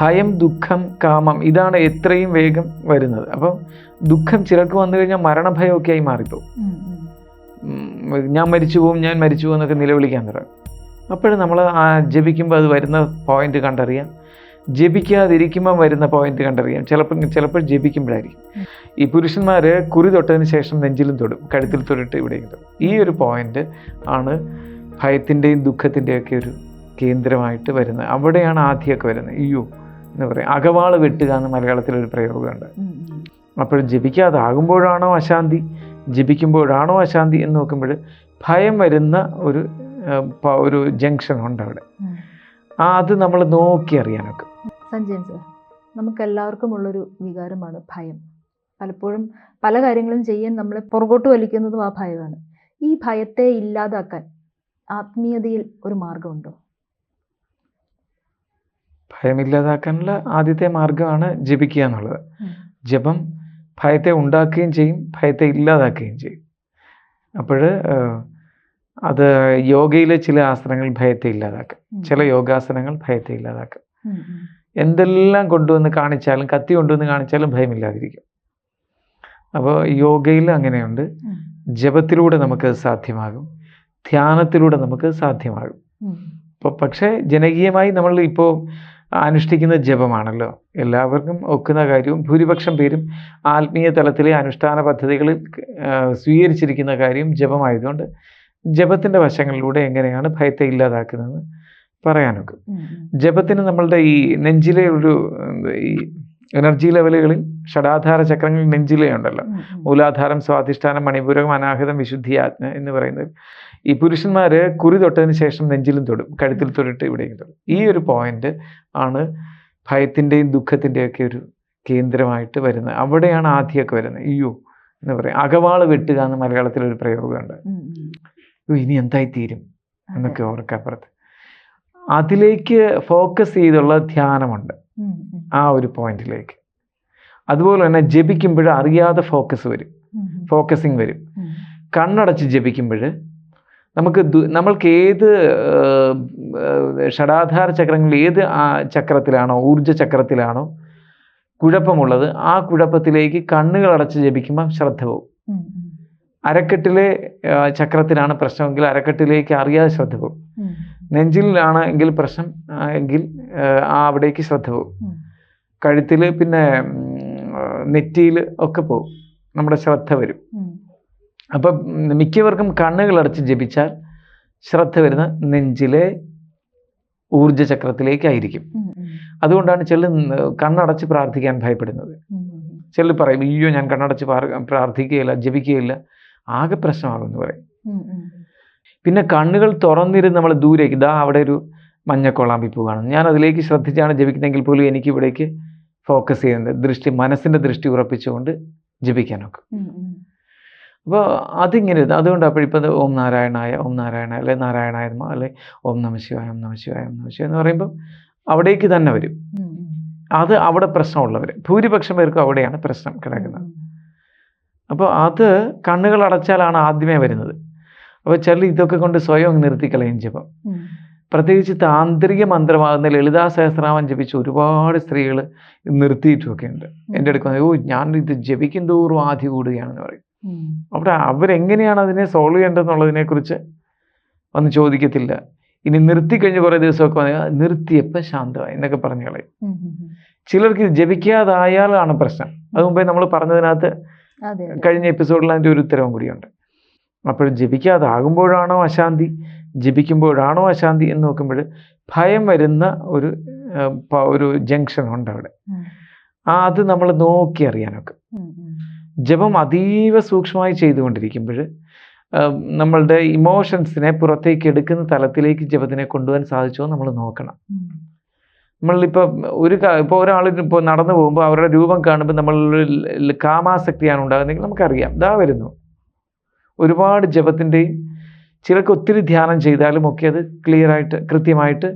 ഭയം ദുഃഖം കാമം ഇതാണ് എത്രയും വേഗം വരുന്നത്. അപ്പം ദുഃഖം ചിലർക്ക് വന്നു കഴിഞ്ഞാൽ മരണഭയമൊക്കെ ആയി മാറിപ്പോകും ഞാൻ മരിച്ചു പോകും ഞാൻ മരിച്ചു പോകും എന്നൊക്കെ നിലവിളിക്കാൻ തുടങ്ങും. അപ്പോഴും നമ്മൾ ആ ജപിക്കുമ്പോൾ അത് വരുന്ന പോയിന്റ് കണ്ടറിയാം. ജപിക്കാതിരിക്കുമ്പോൾ വരുന്ന പോയിന്റ് കണ്ടറിയാം. ചിലപ്പോൾ ചിലപ്പോൾ ജപിക്കുമ്പോഴായിരിക്കും. ഈ പുരുഷന്മാർ കുറി തൊട്ടതിന് ശേഷം നെഞ്ചിലും തൊടും കഴുത്തിൽ തൊട്ടിട്ട് ഇവിടെയും തൊടും. ഈ ഒരു പോയിന്റ് ആണ് ഭയത്തിന്റെയും ദുഃഖത്തിന്റെയൊക്കെ ഒരു കേന്ദ്രമായിട്ട് വരുന്നത്. അവിടെയാണ് ആദ്യമൊക്കെ വരുന്നത്. അയ്യോ എന്ന് പറയും. അകവാൾ വെട്ടുക എന്ന് മലയാളത്തിലൊരു പ്രയോഗമുണ്ട്. അപ്പോൾ ജപിക്കാതാകുമ്പോഴാണോ അശാന്തി? ജപിക്കുമ്പോഴാണോ അശാന്തി എന്ന് നോക്കുമ്പോൾ ഭയം വരുന്ന ഒരു ഒരു ജംഗ്ഷൻ ഉണ്ട് അവിടെ. ആ അത് നമ്മൾ നോക്കി അറിയാനൊക്കെ. സഞ്ജയൻ സർ നമുക്ക് എല്ലാവർക്കും ഉള്ളൊരു വികാരമാണ് ഭയം. പലപ്പോഴും പല കാര്യങ്ങളും ചെയ്യാൻ നമ്മളെ പുറകോട്ട് വലിക്കുന്നതും ആ ഭയമാണ്. ഈ ഭയത്തെ ഇല്ലാതാക്കാൻ ആത്മീയതയിൽ ഒരു മാർഗമുണ്ടോ? ഭയമില്ലാതാക്കാനുള്ള ആദ്യത്തെ മാർഗമാണ് ജപിക്കുക എന്നുള്ളത്. ജപം ഭയത്തെ ഉണ്ടാക്കുകയും ചെയ്യും ഭയത്തെ ഇല്ലാതാക്കുകയും ചെയ്യും. അപ്പോൾ അത് യോഗയിലെ ചില ആസനങ്ങൾ ഭയത്തെ ഇല്ലാതാക്കും. ചില യോഗാസനങ്ങൾ ഭയത്തെ ഇല്ലാതാക്കും. എന്തെല്ലാം കൊണ്ടുവന്ന് കാണിച്ചാലും കത്തി കൊണ്ടുവന്ന് കാണിച്ചാലും ഭയമില്ലാതിരിക്കും. അപ്പോൾ യോഗയിൽ അങ്ങനെയുണ്ട്. ജപത്തിലൂടെ നമുക്കത് സാധ്യമാകും. ധ്യാനത്തിലൂടെ നമുക്ക് സാധ്യമാകും. ഇപ്പോൾ അപ്പോൾ പക്ഷേ ജനകീയമായി നമ്മൾ ഇപ്പോൾ അനുഷ്ഠിക്കുന്ന ജപമാണല്ലോ എല്ലാവർക്കും ഒക്കുന്ന കാര്യവും ഭൂരിപക്ഷം പേരും ആത്മീയ തലത്തിലെ അനുഷ്ഠാന പദ്ധതികളിൽ സ്വീകരിച്ചിരിക്കുന്ന കാര്യം ജപമായതുകൊണ്ട് ജപത്തിന്റെ വശങ്ങളിലൂടെ എങ്ങനെയാണ് ഭയത്തെ ഇല്ലാതാക്കുന്നതെന്ന് പറയാനൊക്കെ. ജപത്തിന് നമ്മളുടെ ഈ നെഞ്ചിലെ ഒരു ഈ എനർജി ലെവലുകളിൽ ഷഡാധാര ചക്രങ്ങൾ നെഞ്ചിലേ ഉണ്ടല്ലോ. മൂലാധാരം സ്വാധിഷ്ഠാനം മണിപൂരകം അനാഹിതം വിശുദ്ധി ആജ്ഞ എന്ന് പറയുന്നത്. ഈ പുരുഷന്മാർ കുറി തൊട്ടതിന് ശേഷം നെഞ്ചിലും തൊടും കഴുത്തിൽ തൊട്ടിട്ട് ഇവിടെയും തൊടും. ഈ ഒരു പോയിന്റ് ആണ് ഭയത്തിന്റെയും ദുഃഖത്തിന്റെയും ഒക്കെ ഒരു കേന്ദ്രമായിട്ട് വരുന്നത്. അവിടെയാണ് ആദ്യമൊക്കെ വരുന്നത്. അയ്യോ എന്ന് പറയും. അകവാൾ വെട്ടുക എന്ന് മലയാളത്തിലൊരു പ്രയോഗമുണ്ട്. ഉം, ഉം. അയ്യോ ഇനി എന്തായി തീരും എന്നൊക്കെ ഓർക്കപ്പുറത്ത്. അതിലേക്ക് ഫോക്കസ് ചെയ്തുള്ള ധ്യാനമുണ്ട്. ആ ഒരു പോയിന്റിലേക്ക്. അതുപോലെ തന്നെ ജപിക്കുമ്പോൾ അറിയാതെ ഫോക്കസ് വരും. ഫോക്കസിങ് വരും. കണ്ണടച്ച് ജപിക്കുമ്പോൾ നമുക്ക് നമ്മൾക്ക് ഏത് ഷടാധാര ചക്രങ്ങൾ ചക്രങ്ങളിൽ ഏത് ആ ചക്രത്തിലാണോ ഊർജ ചക്രത്തിലാണോ കുഴപ്പമുള്ളത് ആ കുഴപ്പത്തിലേക്ക് കണ്ണുകൾ അടച്ച് ജപിക്കുമ്പോൾ ശ്രദ്ധ പോകും. അരക്കെട്ടിലെ ചക്രത്തിലാണ് പ്രശ്നമെങ്കിൽ അരക്കെട്ടിലേക്ക് അറിയാതെ ശ്രദ്ധ പോകും. നെഞ്ചിലാണ് എങ്കിൽ പ്രശ്നം എങ്കിൽ അവിടേക്ക് ശ്രദ്ധ പോകും. കഴുത്തിൽ പിന്നെ നെറ്റിയിൽ ഒക്കെ പോകും നമ്മുടെ ശ്രദ്ധ വരും അപ്പൊ മിക്കവർക്കും കണ്ണുകൾ അടച്ച് ജപിച്ചാൽ ശ്രദ്ധ വരുന്ന നെഞ്ചിലെ ഊർജ ചക്രത്തിലേക്കായിരിക്കും ഉം, ഉം. അതുകൊണ്ടാണ് ചില കണ്ണടച്ച് പ്രാർത്ഥിക്കാൻ ഭയപ്പെടുന്നത്. ചിലർ പറയും അയ്യോ ഞാൻ കണ്ണടച്ച് പ്രാർത്ഥിക്കുകയില്ല ജപിക്കുകയില്ല ആകെ പ്രശ്നമാകുമെന്ന് പറയും. പിന്നെ കണ്ണുകൾ തുറന്നിരുന്ന് നമ്മൾ ദൂരേക്ക് ഇതാ അവിടെ ഒരു മഞ്ഞക്കോളാമ്പി പോവുകയാണ് ഞാൻ അതിലേക്ക് ശ്രദ്ധിച്ചാണ് ജപിക്കുന്നതെങ്കിൽ പോലും എനിക്ക് ഇവിടേക്ക് ഫോക്കസ് ചെയ്യുന്നത്. ദൃഷ്ടി മനസ്സിന്റെ ദൃഷ്ടി ഉറപ്പിച്ചുകൊണ്ട് ജപിക്കാനൊക്കെ. അപ്പോൾ അതിങ്ങനെ അതുകൊണ്ട് അപ്പോഴിപ്പോൾ ഇത് ഓം നാരായണായ ഓം നാരായണ അല്ലെ നാരായണായ അല്ലെ ഓം നമ ശിവായ ഓം നമ ശിവായ ഓം നമ ശിവായ എന്ന് പറയുമ്പോൾ അവിടേക്ക് തന്നെ വരും. അത് അവിടെ പ്രശ്നമുള്ളവർ ഭൂരിപക്ഷം പേർക്കും അവിടെയാണ് പ്രശ്നം കിടക്കുന്നത്. അപ്പോൾ അത് കണ്ണുകൾ അടച്ചാലാണ് ആദ്യമേ വരുന്നത്. അപ്പോൾ ചില ഇതൊക്കെ കൊണ്ട് സ്വയം നിർത്തിക്കളയും ജപം. പ്രത്യേകിച്ച് താന്ത്രിക മന്ത്രമാകുന്ന ലളിതാ സഹസ്രനാമം ജപിച്ച് ഒരുപാട് സ്ത്രീകൾ നിർത്തിയിട്ടുമൊക്കെ ഉണ്ട് എന്റെ അടുത്ത് ഓ ഞാൻ ഇത് ജപിക്കും തോറും ആദ്യ കൂടുകയാണെന്ന് പറയും. അവിടെ അവരെങ്ങനെയാണ് അതിനെ സോൾവ് ചെയ്യേണ്ടതെന്നുള്ളതിനെക്കുറിച്ച് ഒന്നും ചോദിക്കത്തില്ല. ഇനി നിർത്തി കഴിഞ്ഞ് കുറേ ദിവസമൊക്കെ വന്നാൽ നിർത്തിയപ്പോൾ ശാന്തമായി എന്നൊക്കെ പറഞ്ഞു കളയും. ചിലർക്ക് ഇത് ജപിക്കാതായാലാണ് പ്രശ്നം. അത് മുമ്പേ നമ്മൾ പറഞ്ഞതിനകത്ത്. കഴിഞ്ഞ എപ്പിസോഡിൽ അതിന്റെ ഒരു ഉത്തരവും കൂടിയുണ്ട്. അപ്പോൾ ജപിക്കാതാകുമ്പോഴാണോ അശാന്തി? ജപിക്കുമ്പോഴാണോ അശാന്തി എന്ന് നോക്കുമ്പോൾ ഭയം വരുന്ന ഒരു ഒരു ജംഗ്ഷൻ ഉണ്ട് അവിടെ. ആ അത് നമ്മൾ നോക്കി അറിയാനൊക്കെ. ജപം അതീവ സൂക്ഷ്മമായി ചെയ്തുകൊണ്ടിരിക്കുമ്പോൾ നമ്മളുടെ ഇമോഷൻസിനെ പുറത്തേക്ക് എടുക്കുന്ന തലത്തിലേക്ക് ജപത്തിനെ കൊണ്ടുപോകാൻ സാധിച്ചോ നമ്മൾ നോക്കണം. നമ്മൾ നമ്മളിപ്പോൾ ഒരു ഇപ്പോൾ ഒരാൾ ഇപ്പോൾ നടന്നു പോകുമ്പോൾ അവരുടെ രൂപം കാണുമ്പോൾ നമ്മൾ കാമാസക്തിയാണ് ഉണ്ടാകുന്നതെങ്കിൽ നമുക്കറിയാം. ഇതാ വരുന്നു. ഒരുപാട് ജപത്തിന്റെയും ചിലർക്ക് ഒത്തിരി ധ്യാനം ചെയ്താലും ഒക്കെ അത് ക്ലിയർ ആയിട്ട് കൃത്യമായിട്ട്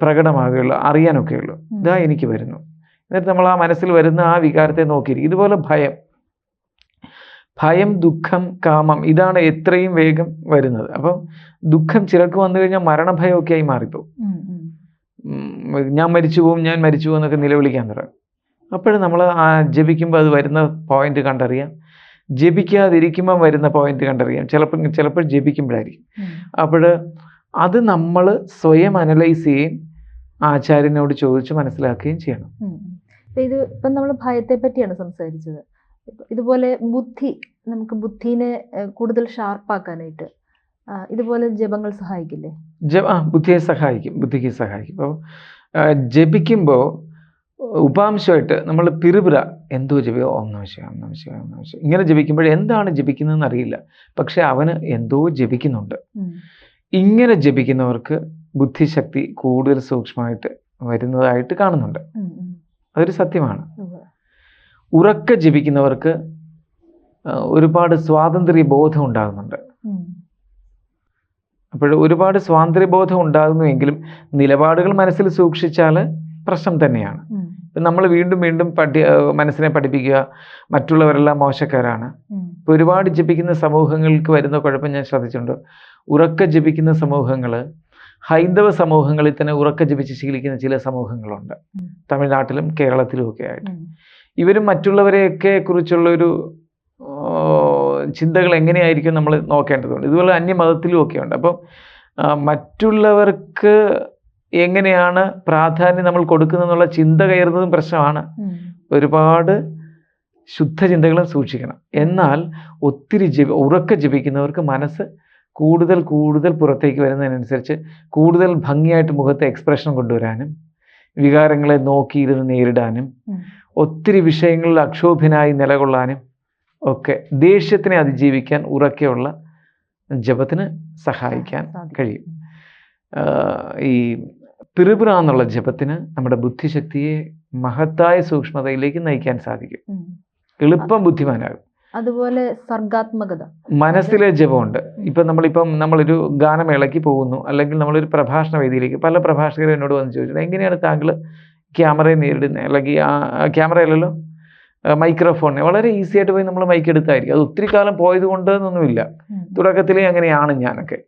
പ്രകടമാകുകയുള്ളൂ അറിയാനൊക്കെയുള്ളൂ. ഇതാ എനിക്ക് വരുന്നു. എന്നിട്ട് നമ്മൾ ആ മനസ്സിൽ വരുന്ന ആ വികാരത്തെ നോക്കിയിരിക്കും ഇതുപോലെ ഭയം. ഭയം ദുഃഖം കാമം ഇതാണ് എത്രയും വേഗം വരുന്നത്. അപ്പം ദുഃഖം ചിലർക്ക് വന്നു കഴിഞ്ഞാൽ മരണഭയമൊക്കെ ആയി. ഉം, ഞാൻ മരിച്ചു പോവും ഞാൻ മരിച്ചു പോകും എന്നൊക്കെ നിലവിളിക്കാൻ തുടങ്ങും. അപ്പോഴും നമ്മൾ ആ ജപിക്കുമ്പോൾ അത് വരുന്ന പോയിന്റ് കണ്ടറിയാം. ജപിക്കാതിരിക്കുമ്പോൾ വരുന്ന പോയിന്റ് കണ്ടറിയാം. ചിലപ്പോൾ ചിലപ്പോൾ ജപിക്കുമ്പോഴായിരിക്കും. അപ്പോൾ അത് നമ്മൾ സ്വയം അനലൈസ് ചെയ്യുകയും ആചാര്യനോട് ചോദിച്ച് മനസ്സിലാക്കുകയും ചെയ്യണം. ഇത് ഇപ്പം നമ്മൾ ഭയത്തെ പറ്റിയാണ് സംസാരിച്ചത് ഇതുപോലെ ബുദ്ധി നമുക്ക് ബുദ്ധിനെ കൂടുതൽ ഷാർപ്പാക്കാനായിട്ട് ഇതുപോലെ ജപങ്ങൾ സഹായിക്കില്ലേ? ജപ ബുദ്ധിയെ സഹായിക്കും ബുദ്ധിക്ക് സഹായിക്കും. അപ്പോൾ ജപിക്കുമ്പോൾ ഉപാംശമായിട്ട് നമ്മൾ പിറുപിറ എന്തോ ജപി ഓം നമ ശിവായ ഓം നമ ഓം നമ ഇങ്ങനെ ജപിക്കുമ്പോൾ എന്താണ് ജപിക്കുന്നതെന്ന് അറിയില്ല. പക്ഷെ അവന് എന്തോ ജപിക്കുന്നുണ്ട്. ഇങ്ങനെ ജപിക്കുന്നവർക്ക് ബുദ്ധിശക്തി കൂടുതൽ സൂക്ഷ്മമായിട്ട് വരുന്നതായിട്ട് കാണുന്നുണ്ട്. അതൊരു സത്യമാണ്. ഉറക്ക ജപിക്കുന്നവർക്ക് ഒരുപാട് സ്വാതന്ത്ര്യ ബോധം ഉണ്ടാകുന്നുണ്ട്. അപ്പോഴും അപ്പോൾ ഒരുപാട് സ്വാതന്ത്ര്യബോധം ഉണ്ടാകുന്നുവെങ്കിലും നിലപാടുകൾ മനസ്സിൽ സൂക്ഷിച്ചാൽ പ്രശ്നം തന്നെയാണ്. നമ്മൾ വീണ്ടും വീണ്ടും പഠി മനസ്സിനെ പഠിപ്പിക്കുക മറ്റുള്ളവരെല്ലാം മോശക്കാരാണ്. ഇപ്പൊ ഇപ്പോൾ ഒരുപാട് ജപിക്കുന്ന സമൂഹങ്ങൾക്ക് വരുന്ന കുഴപ്പം ഞാൻ ശ്രദ്ധിച്ചിട്ടുണ്ട്. ഉറക്ക ജപിക്കുന്ന സമൂഹങ്ങൾ ഹൈന്ദവ സമൂഹങ്ങളിൽ തന്നെ ഉറക്ക ജപിച്ച് ശീലിക്കുന്ന ചില സമൂഹങ്ങളുണ്ട്. തമിഴ്നാട്ടിലും കേരളത്തിലും ഒക്കെ ആയിട്ട്. ഇവരും മറ്റുള്ളവരെയൊക്കെ കുറിച്ചുള്ളൊരു ചിന്തകൾ എങ്ങനെയായിരിക്കും നമ്മൾ നോക്കേണ്ടതുണ്ട്. ഇതുപോലെ അന്യമതത്തിലും ഒക്കെ ഉണ്ട്. അപ്പം മറ്റുള്ളവർക്ക് എങ്ങനെയാണ് പ്രാധാന്യം നമ്മൾ കൊടുക്കുന്നതെന്നുള്ള ചിന്ത കയറുന്നതും പ്രശ്നമാണ്. ഒരുപാട് ശുദ്ധ ശുദ്ധചിന്തകളും സൂക്ഷിക്കണം. എന്നാൽ ഒത്തിരി ജപ ഉറക്ക ജപിക്കുന്നവർക്ക് മനസ്സ് കൂടുതൽ കൂടുതൽ പുറത്തേക്ക് വരുന്നതിനനുസരിച്ച് കൂടുതൽ ഭംഗിയായിട്ട് മുഖത്തെ എക്സ്പ്രഷൻ കൊണ്ടുവരാനും വികാരങ്ങളെ നോക്കിയിരുന്ന് നേരിടാനും. ഒത്തിരി വിഷയങ്ങളിൽ അക്ഷോഭ്യനായി നിലകൊള്ളാനും ഒക്കെ ദേഷ്യത്തിനെ അതിജീവിക്കാൻ ഉറക്കെയുള്ള ജപത്തിന് സഹായിക്കാൻ കഴിയും. ഈ പിറുപിറ എന്നുള്ള ജപത്തിന് നമ്മുടെ ബുദ്ധിശക്തിയെ മഹത്തായ സൂക്ഷ്മതയിലേക്ക് നയിക്കാൻ സാധിക്കും. എളുപ്പം ബുദ്ധിമാനാകും. അതുപോലെ സർഗാത്മകത. മനസ്സിലെ ജപമുണ്ട്. ഇപ്പം നമ്മളിപ്പം നമ്മളൊരു ഗാനമേളയ്ക്ക് പോകുന്നു അല്ലെങ്കിൽ നമ്മളൊരു പ്രഭാഷണ വേദിയിലേക്ക് പല പ്രഭാഷകരും എന്നോട് വന്ന് ചോദിച്ചത് എങ്ങനെയാണ് താങ്കൾ ക്യാമറയെ നേരിടുന്നത് അല്ലെങ്കിൽ ആ ക്യാമറയല്ലല്ലോ? മൈക്രോഫോണിനെ. വളരെ ഈസി ആയിട്ട് പോയി നമ്മൾ മൈക്ക് എടുത്തായിരിക്കും. അത് ഒത്തിരി കാലം പോയത് കൊണ്ട് എന്നൊന്നുമില്ല. തുടക്കത്തിൽ തുടക്കത്തിലേ അങ്ങനെയാണ് ഞാനൊക്കെ.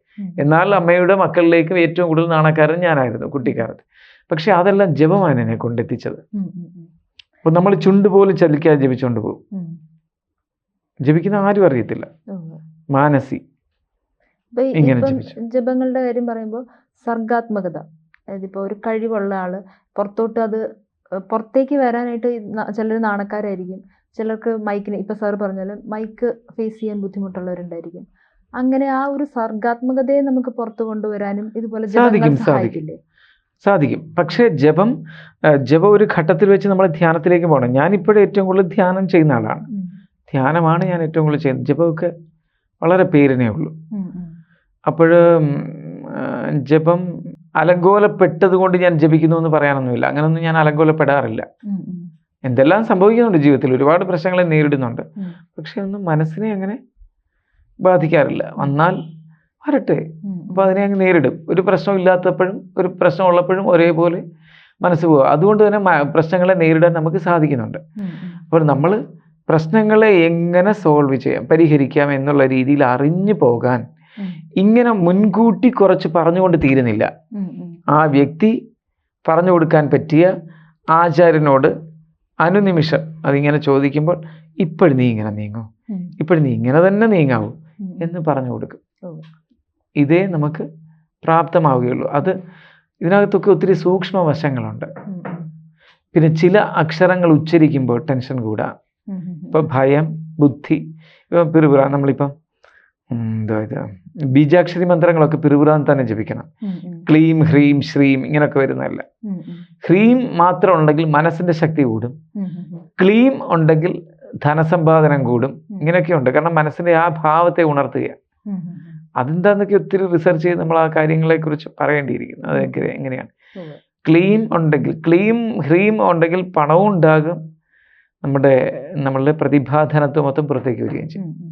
എന്നാൽ അമ്മയുടെ മക്കളിലേക്കും ഏറ്റവും കൂടുതൽ നാണക്കാരൻ ഞാനായിരുന്നു കുട്ടിക്കാലത്ത്. പക്ഷെ അതെല്ലാം ജപമാണ് എന്നെ കൊണ്ടെത്തിച്ചത്. അപ്പം നമ്മൾ ചുണ്ട് പോലും ചലിക്കാതെ ജപിച്ചുകൊണ്ട് പോകും. ജപിക്കുന്ന ആരും അറിയത്തില്ല. മാനസി. ഇങ്ങനെ ജപങ്ങളുടെ കാര്യം പറയുമ്പോൾ സർഗാത്മകത. അതായത് ഇപ്പൊ ഒരു കഴിവുള്ള ആൾ പുറത്തോട്ട് അത് പുറത്തേക്ക് വരാനായിട്ട് ചിലർ നാണക്കാരായിരിക്കും. ചിലർക്ക് മൈക്കിന് ഇപ്പൊ സാർ പറഞ്ഞാലും മൈക്ക് ഫേസ് ചെയ്യാൻ ബുദ്ധിമുട്ടുള്ളവരുണ്ടായിരിക്കും. അങ്ങനെ ആ ഒരു സർഗാത്മകതയെ നമുക്ക് പുറത്തു കൊണ്ടുവരാനും ഇതുപോലെ സാധിക്കും, സാധിക്കും. പക്ഷേ ജപം ജപം ഒരു ഘട്ടത്തിൽ വെച്ച് നമ്മൾ ധ്യാനത്തിലേക്ക് പോകണം. ഞാനിപ്പോഴും ഏറ്റവും കൂടുതൽ ധ്യാനം ചെയ്യുന്ന ആളാണ്. ധ്യാനമാണ് ഞാൻ ഏറ്റവും കൂടുതൽ ചെയ്യുന്നത്. ജപമൊക്കെ വളരെ പേരിനേ ഉള്ളൂ. അപ്പോൾ ജപം അലങ്കോലപ്പെട്ടത് കൊണ്ട് ഞാൻ ജപിക്കുന്നു എന്ന് പറയാനൊന്നുമില്ല. അങ്ങനൊന്നും ഞാൻ അലങ്കോലപ്പെടാറില്ല. എന്തെല്ലാം സംഭവിക്കുന്നുണ്ട് ജീവിതത്തിൽ? ഒരുപാട് പ്രശ്നങ്ങളെ നേരിടുന്നുണ്ട്. പക്ഷെ ഒന്നും മനസ്സിനെ അങ്ങനെ ബാധിക്കാറില്ല. വന്നാൽ വരട്ടെ. അപ്പൊ അപ്പോൾ അതിനെ അങ്ങ് നേരിടും. ഒരു പ്രശ്നം ഇല്ലാത്തപ്പോഴും ഒരു പ്രശ്നം ഉള്ളപ്പോഴും ഒരേപോലെ മനസ്സ് പോവുക. അതുകൊണ്ട് തന്നെ പ്രശ്നങ്ങളെ നേരിടാൻ നമുക്ക് സാധിക്കുന്നുണ്ട്. അപ്പോൾ നമ്മൾ പ്രശ്നങ്ങളെ എങ്ങനെ സോൾവ് ചെയ്യാം പരിഹരിക്കാം എന്നുള്ള രീതിയിൽ അറിഞ്ഞു പോകാൻ. ഇങ്ങനെ മുൻകൂട്ടി കുറച്ച് പറഞ്ഞുകൊണ്ട് തീരുന്നില്ല. ആ വ്യക്തി പറഞ്ഞു കൊടുക്കാൻ പറ്റിയ ആചാര്യനോട് അനുനിമിഷം അതിങ്ങനെ ചോദിക്കുമ്പോൾ ഇപ്പോഴും നീ ഇങ്ങനെ നീങ്ങൂ. ഇപ്പോഴും നീ ഇങ്ങനെ തന്നെ നീങ്ങാവൂ? എന്ന് പറഞ്ഞു കൊടുക്കും. ഇതേ നമുക്ക് പ്രാപ്തമാവുകയുള്ളൂ. അത് ഇതിനകത്തൊക്കെ ഒത്തിരി സൂക്ഷ്മ വശങ്ങളുണ്ട്. പിന്നെ ചില അക്ഷരങ്ങൾ ഉച്ചരിക്കുമ്പോൾ ടെൻഷൻ കൂടാ. ഇപ്പം ഭയം ബുദ്ധി ഇപ്പം പിറുപിറ നമ്മളിപ്പം ഇത് ബീജാക്ഷരി മന്ത്രങ്ങളൊക്കെ പിറുപിറാൻ തന്നെ ജപിക്കണം. ക്ലീം ഹ്രീം ശ്രീം ഇങ്ങനെയൊക്കെ വരുന്നതല്ല. ഹ്രീം മാത്രം ഉണ്ടെങ്കിൽ മനസ്സിന്റെ ശക്തി കൂടും. ക്ലീം ഉണ്ടെങ്കിൽ ധനസമ്പാദനം കൂടും ഇങ്ങനെയൊക്കെ ഉണ്ട് കാരണം മനസ്സിന്റെ ആ ഭാവത്തെ ഉണർത്തുക. അതെന്താന്നൊക്കെ ഒത്തിരി റിസർച്ച് ചെയ്ത് നമ്മൾ ആ കാര്യങ്ങളെ കുറിച്ച് പറയേണ്ടിയിരിക്കുന്നു അതൊക്കെ എങ്ങനെയാണ്. ക്ലീം ഉണ്ടെങ്കിൽ ക്ലീം ഹ്രീം ഉണ്ടെങ്കിൽ പണവും ഉണ്ടാകും നമ്മുടെ നമ്മളുടെ പ്രതിഭാധനത്വം മൊത്തം പുറത്തേക്ക് വരികയും ചെയ്യും.